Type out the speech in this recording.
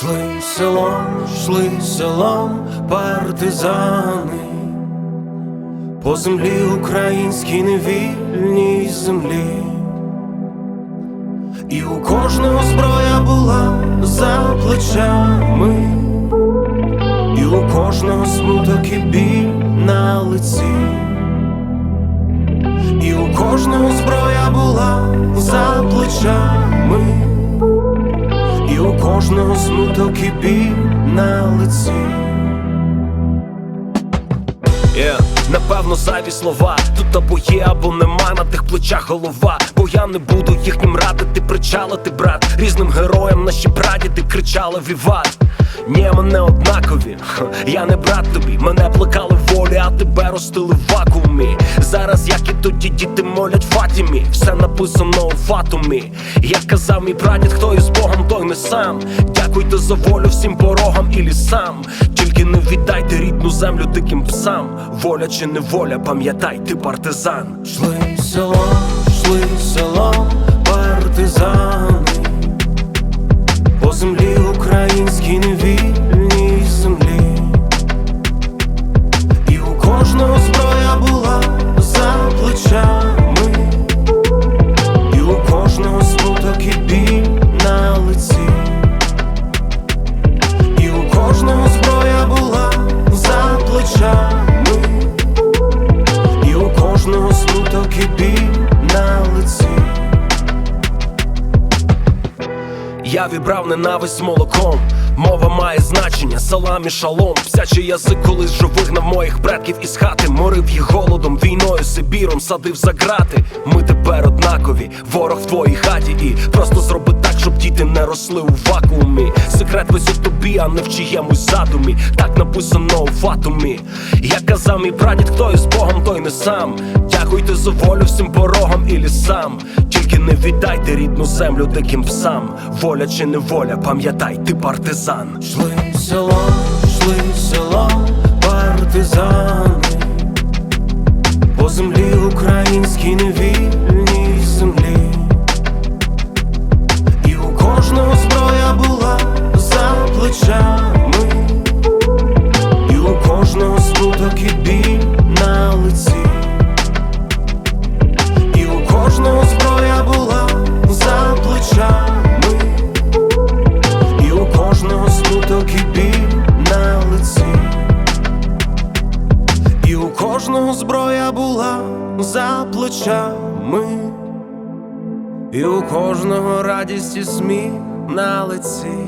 Шли селом, шли селом партизани, по землі українській невільній землі, і у кожного зброя була за плечами, і у кожного смуток і біль на лиці, і у кожного зброя була за плечами. Кожного смуток і біль на лиці. Yeah. Напевно, зайві слова тут або є, або нема на тих плечах голова. Бо я не буду їхнім радити, причалити, брат. Різним героям наші прадіди кричали віват. Ні, мене однакові, я не брат тобі, мене плекали волі, а тебе ростили в вакуумі. Зараз, як і тоді, діти молять Фатімі, все написано у фатумі. Як казав мій прадід, хто із Богом, той не сам. Дякуйте за волю всім порогам і лісам. Тільки не віддайте рідну землю диким псам. Воля чи неволя, пам'ятай, ти партизан. Шли селом, шли селом, партизани. Я вібрав ненависть молоком. Мова має значення, саламі, шалом. Псячий язик колись же вигнав моїх предків із хати, морив їх голодом, війною, Сибіром, садив за грати. Ми тепер однакові, ворог в твоїй хаті, і просто зроби так, щоб діти не росли у вакуумі. Секрет весь у тобі, а не в чиємусь задумі. Так написано у фатумі. Як казав мій прадід, хто із Богом, той не сам. Дякуйте за волю всім порогам і лісам. Тільки не віддайте рідну землю диким псам. Воля чи не воля, пам'ятай, ти партизан. Шли селом, шли селом, партизани. По землі українській невільній смуток біль на лиці, і у кожного зброя була за плечами, і у кожного радість і сміх на лиці.